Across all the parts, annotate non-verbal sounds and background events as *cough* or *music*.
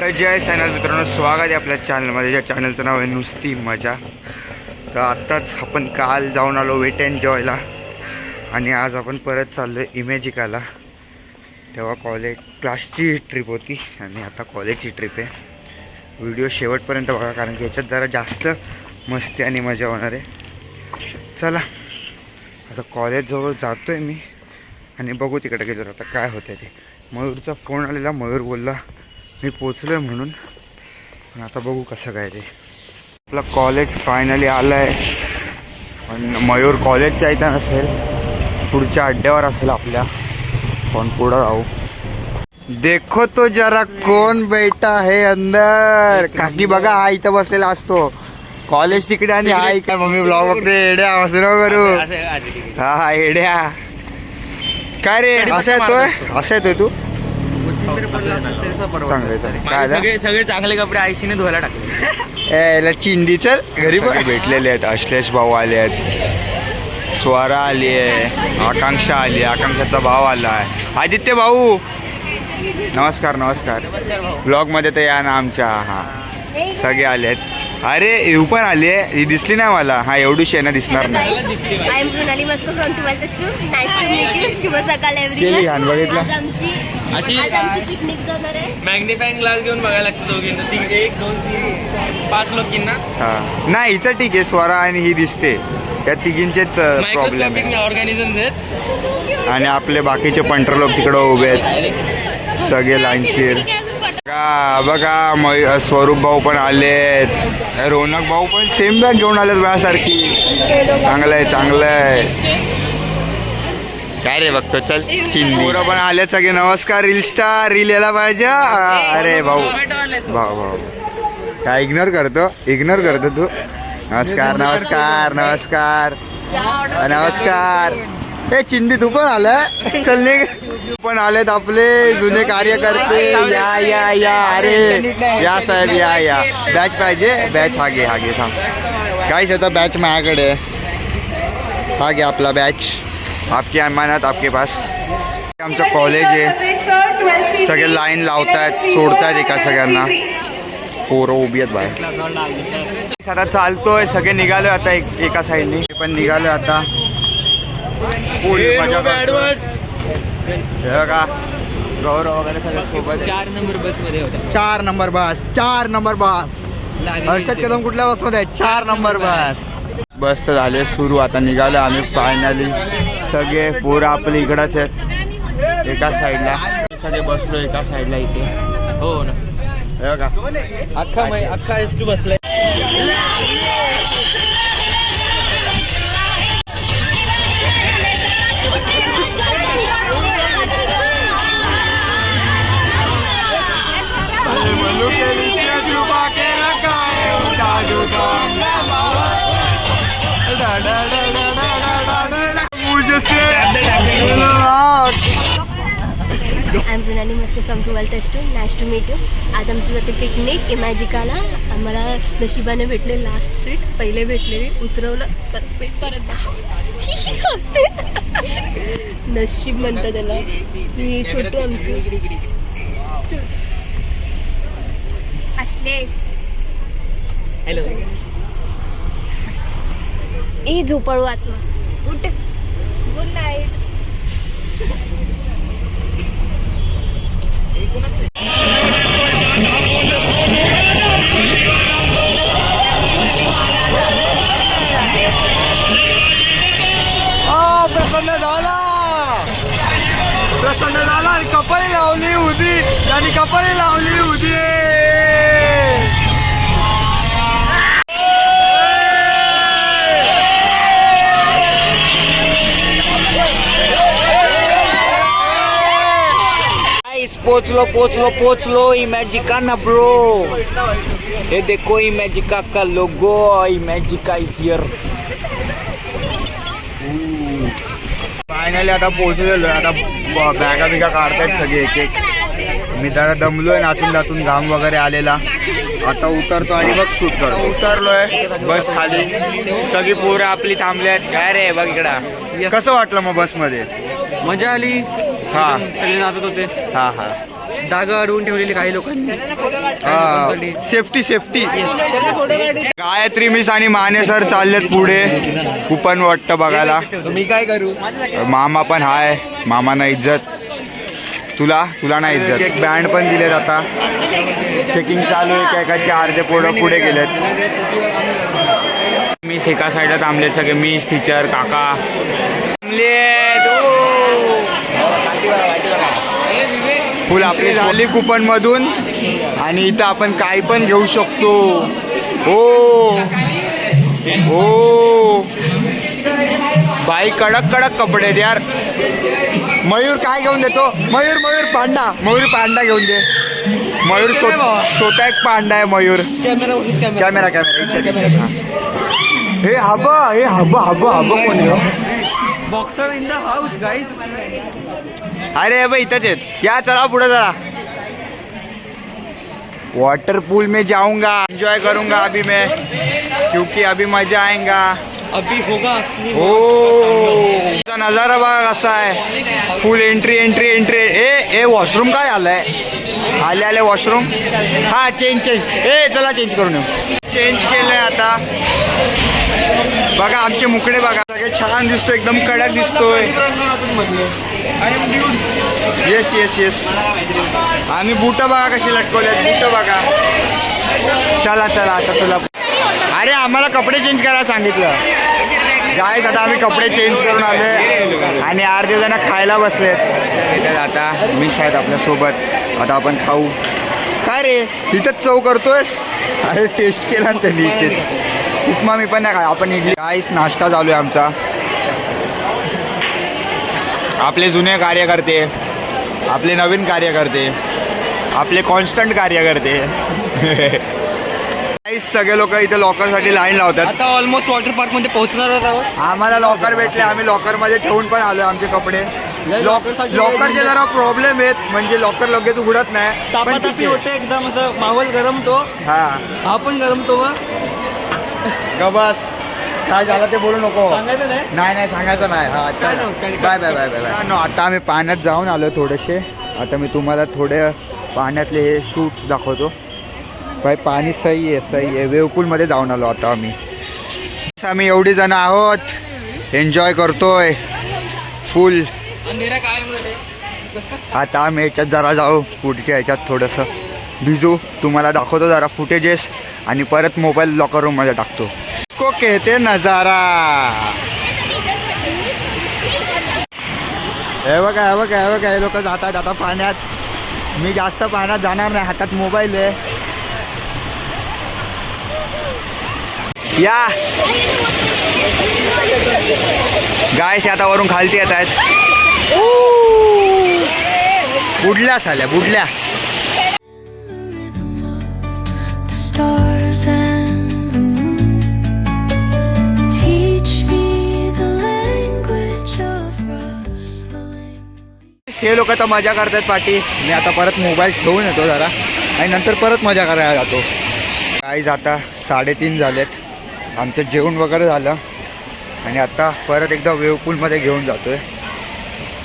तर जय सायनाथ मित्रांनो स्वागत आहे आपल्या चॅनलमध्ये ज्या चॅनलचं नाव आहे नुसती मजा. तर आत्ताच आपण काल जाऊन आलो वेट अँड जॉयला आणि आज आपण परत चाललो आहे इमॅजिकाला तेव्हा कॉलेज क्लासची ट्रिप होती. आणि आता कॉलेजची ट्रिप आहे. व्हिडिओ शेवटपर्यंत बघा कारण की याच्यात जरा जास्त मस्ती आणि मजा होणार आहे. चला. आता कॉलेजजवळ जातो आहे मी. आणि बघू तिकडे गेलो आता काय होतं ते. मयूरचा फोन आलेला. मयूर बोलला मी पोचलो आहे म्हणून. पण आता बघू कसं काय ते. आपलं कॉलेज फायनली आलं आहे पण मयूर कॉलेजच्या इथं नसेल पुढच्या अड्ड्यावर असेल आपल्या. पण पुढं राहू. देखो तो जरा कोण बैठा है अंदर. काकी बघा हा इथं बसलेला असतो. कॉलेज तिकडे आणि हा इकडे. मम्मी ब्लॉग बघते. एड्या असं नको करू. हा हा एड्या काय रे असं येतोय असं येतोय तू? चांगलं चांगलं. काय? सगळे सगळे चांगले कपडे आयशीने धुवायला टाकले. *laughs* ए, याला चिंदी चल. घरी पण भेटलेले आहेत. अश्लेष भाऊ आले आहेत. स्वरा आली आहे. आकांक्षा आली आहे. आकांक्षाचा भाव आला आहे. आदित्य भाऊ. नमस्कार नमस्कार. ब्लॉगमध्ये तर या ना आमच्या. हा. सगळे आले आहेत अरे येऊ पण आली आहे ही दिसली नाही मला. हा एवढीशी आहे ना दिसणार नाही. I am Pranali Masko from twelfth स्टू नाईस टू मीट यू शुभ सकाळ केली एव्हरीवन घाण बघितलं? आज आमची अशी- आज आमची पिकनिक जाणार आहे. मॅग्निफाईंग ग्लास घेऊन बघायला लागतं दोघींना. तीन एक दोन तीन पाच लोकींना. हा. नाही हिचं ठीक आहे स्वरा आणि ही दिसते. त्या तिघींचेच प्रॉब्लेम मायक्रोस्कोपिक आहे. ऑर्गॅनिझम्स आहेत. आणि आपले बाकीचे पंटर लोक तिकडं उभे आहेत. सगळे लाईनशीर बघा बघा मय स्वरूप भाऊ पण आलेत. रोनक भाऊ पण सेम बॅग घेऊन आलेत माझ्यासारखी. चांगलं आहे चांगलं आहे. काय रे बघतो चल चिंदी. पोरं पण आले सगळे. नमस्कार रील स्टार रील यायला पाहिजे. अरे भाऊ. भाऊ भाऊ काय इग्नोर करतो? इग्नोर करतो तू? नमस्कार नमस्कार नमस्कार. नमस्कार. हे चिंदी तू पण आलाय चलने पण आलेत आपले जुने कार्यकर्ते. या या या अरे. या साहेब या या. बॅच पाहिजे? बॅच हा घे हा घे थांब. काहीच आता बॅच माझ्याकडे हा घे आपला बॅच आपकी अमानत आपके पास. आमचं कॉलेज आहे. सगळे लाईन लावतायत सोडतायत एका सगळ्यांना. पोरं उभी आहेत बाहेर. आता चालतोय सगळे निघालोय आता एक एका साईडने पण निघालोय आता. गौरव वगैरे सगळे सोबत. चार नंबर बसमध्ये होता चार नंबर बस चार नंबर बस. हर्षद कदम कुठल्या बसमध्ये आहे चार नंबर बस. बस. तर झाले सुरू आता निघालो आम्ही फायनली सगळे पोरं आपले इकडंच आहेत. एका साईडला सगळे बसलो एका साईडला इथे. हो ना. हे बघा. अख्खा मै अख्खा एस टू बसलाय. I am Pranali Masko from twelfth स्टू नाईस टू मीट यू आज आमचं जाते पिकनिक इमॅजिकाला आम्हाला नशिबाने भेटले लास्ट सीट पहिले भेटलेले उतरवलं. परत परत हसते. नशीब म्हणतात त्याला. ही छोटू आमची. अश्लेष. हॅलो ए झोपाळू आत्मा. उठ. गुड नाईट प्रसन्न झाला. प्रसन्न झाला आणि कपाळी लावली होती. त्यांनी कपाळी लावली होती. पोचलो पोचलो पोचलो इमेजिका ना ब्रो। ये देखो इमेजिका का logo Imagica is here. Finally आता पोहोचलेलो आहे. आता बॅगा बिगा काढतायत सगळे एक एक. मी जरा दमलोय नाचून नाचून घाम वगैरे आलेला. आता उतरतो आणि मग शूट करतो. उतरलोय बस खाली. सगळी पोरं आपली थांबली आहेत काय रे बघ इकडा. कसं वाटलं मग बसमध्ये? मजा आली. हा. सगळे नाचत होते. हा हा. जागा अडवून ठेवलेली काही लोकांनी सेफ्टी सेफ्टी. गायत्री मिस आणि माने सर चाललेत पुढे. कुपन वाटतं बघायला. मी काय करू? मामा पण हाय. मामाना इज्जत. तुला? तुला नाही इज्जत. एक बँड पण दिलेत आता. चेकिंग चालू आहे. एका एकाचे अर्धे पोरं पुढे गेलेत. मी एका साईडला थांबले सगळे. मी टीचर काका. फुल आपली झाली कुपन मधून आणि इथं आपण काय पण घेऊ शकतो. हो. हो. बाई कडक कडक कपडे आहेत यार. मयूर काय घेऊन देतो? मयूर मयूर पांडा. मयूर पांडा घेऊन दे. मयूर स्व- स्वतः एक पांडा आहे मयूर. Camera camera. कॅमेरा हे. हब हे हब हब हब कोण? Boxer in the house guys अरे भाई इथंच आहेत. या चला पुढे चला. वाटर पूल में जाऊंगा. एंजॉय करूंगा अभी मैं. क्योंकि अभी मजा आएगा. अभी होगा चा नजारा बघा कसा आहे. फुल एंट्री एंट्री एंट्री ए ए वॉशरूम काय आलंय? आले आले वॉशरूम हा चेंज चेंज ए चला चेंज करून येऊ. चेंज केलंय आता. बघा आमचे मुकडे बघा. सगळे छान दिसतो एकदम कडक दिसतोय. येस येस येस आणि बुट बघा कशी लटकवल्यात बुट बघा. चला चला आता तुला अरे आम्हाला कपडे चेंज करायला सांगितलं. काय आता आम्ही कपडे चेंज करून आले आणि अर्धे जण खायला बसलेत. आता मिस आहेत आपल्यासोबत आता आपण खाऊ. काय रे? तिथंच चव करतोयस? अरे टेस्ट केला ना त्यांनी इथेच. उपमा मी पण नाही खाय आपण इडली काहीच नाश्ता चालू आहे आमचा. आपले जुने कार्यकर्ते आपले नवीन कार्यकर्ते आपले कॉन्स्टंट कार्यकर्ते. *laughs* सगळे लोक इथे लॉकरसाठी लाईन लावतात. आता ऑलमोस्ट वॉटर पार्कमध्ये पोहोचणार आहोत. आम्हाला लॉकर भेटले. आम्ही लॉकरमध्ये ठेवून पण आलो आमचे कपडे. लॉकरचे जरा प्रॉब्लेम आहेत. म्हणजे लॉकर लगेच उघडत नाही. तापातापी. होते एकदम असं माहोल गरमतो हा. हा पण गरमतो मग गबस. काय झालं ते बोलू नको. सांगायचं नाही? नाही नाही सांगायचं नाही. हा. Bye bye bye bye bye. आता आम्ही पाण्यात जाऊन आलो थोडेसे. आता मी तुम्हाला थोडे पाण्यातले हे शूट्स दाखवतो. बाय पाणी सही आहे सही आहे. वेवपूलमध्ये जाऊन आलो आता आम्ही. आम्ही एवढी जण आहोत. एन्जॉय करतोय. फुल आता आम्ही याच्यात जरा जाऊ पुढच्या याच्यात थोडंसं. भिजू तुम्हाला दाखवतो जरा फुटेजेस आणि परत मोबाईल लॉकर रूममध्ये टाकतो. ओके ते नजारा. हे बघा हे बघा हे बघा हे लोक जातात आता पाण्यात. मी जास्त पाण्यात जाणार नाही हातात मोबाईल आहे. या. गायस आता वरून खालती येत आहेत. बुडल्या साल्या बुडल्या. हे लोक आता मजा करतात पाठी. मी आता परत मोबाईल ठेवून येतो जरा. आणि नंतर परत मजा करायला जातो. काही आता साडेतीन झालेत. आमचं जेवण वगैरे झालं. आणि आता परत एकदा वेवपूलमध्ये घेऊन जातो आहे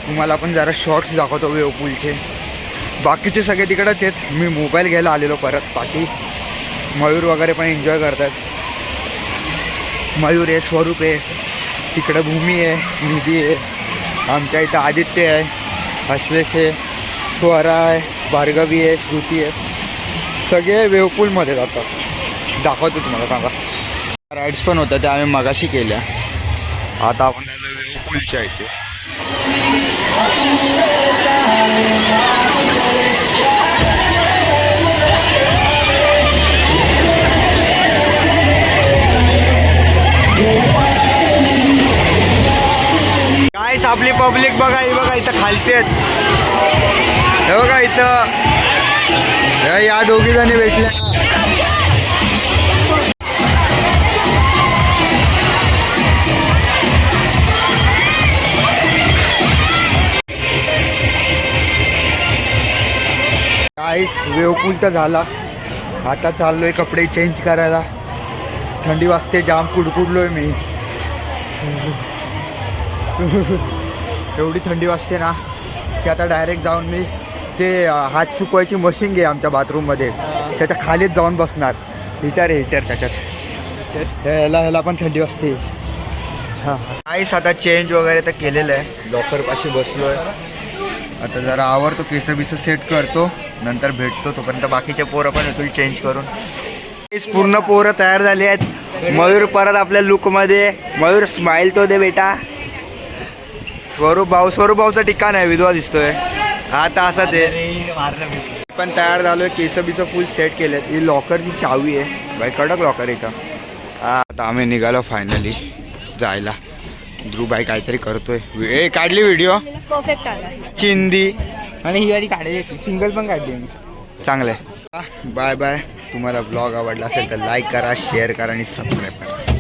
तुम्हाला पण जरा शॉर्ट्स दाखवतो वेवपूलचे बाकीचे सगळे तिकडंच आहेत. मी मोबाईल घ्यायला आलेलो परत बाकी मयूर वगैरे पण एन्जॉय करतात. मयूर आहे स्वरूप आहे. तिकडं भूमी आहे निधी आहे. आमच्या इथं आदित्य आहे अश्लेष आहे स्वरा आहे भार्गवी आहे श्रुती आहे. सगळे वेवपूलमध्ये जातात. दाखवतो तुम्हाला सांगा. राईड्स पण होत्या त्या आम्ही मगाशी केल्या. आता आपण वेवपूलच्या इथे. आपली पब्लिक बघा ही बघा इथं खालती आहेत. हे बघा इथं. या- या दोघी जणी भेटल्या. वेवपूल तर झाला. आता चाललोय कपडे चेंज करायला. थंडी वाजते जाम कुडकुडलोय मी. एवढी थंडी वाजते ना की आता डायरेक्ट जाऊन मी ते हात सुकवायची मशीन घे आमच्या बाथरूममध्ये त्याच्या खालीच जाऊन बसणार. हिटर आहे हिटर त्याच्यात. ह्याला ह्याला पण थंडी वाजते. हां. काहीच आता चेंज वगैरे तर केलेलं आहे. लॉकरपाशी बसलो आहे आता जरा आवडतो केस बिस सेट करतो नंतर भेटतो तोपर्यंत बाकीचे पोरं पण येतील चेंज करून. पूर्ण पोरं तयार झाली आहेत. मयूर परत आपल्या लुकमध्ये मयूर स्माइल तो दे बेटा. स्वरूप भाऊ स्वरूप भाऊचं ठिकाण आहे विधवा दिसतोय. हा तर असाच आहे. पण तयार झालोय केस बिस फुल सेट केलेत. ही लॉकरची चावी आहे. बाई कडक लॉकर आहे का हा आता आम्ही निघालो फायनली जायला. ध्रुव बाई काहीतरी करतोय. ए काढली व्हिडिओ परफेक्ट आला. चिंदी. आणि ही वाली काढायची सिंगल पण काढली मी चांगलं आहे बाय बाय. तुम्हाला ब्लॉग आवडला असेल तर लाईक करा शेअर करा आणि सबस्क्राईब करा.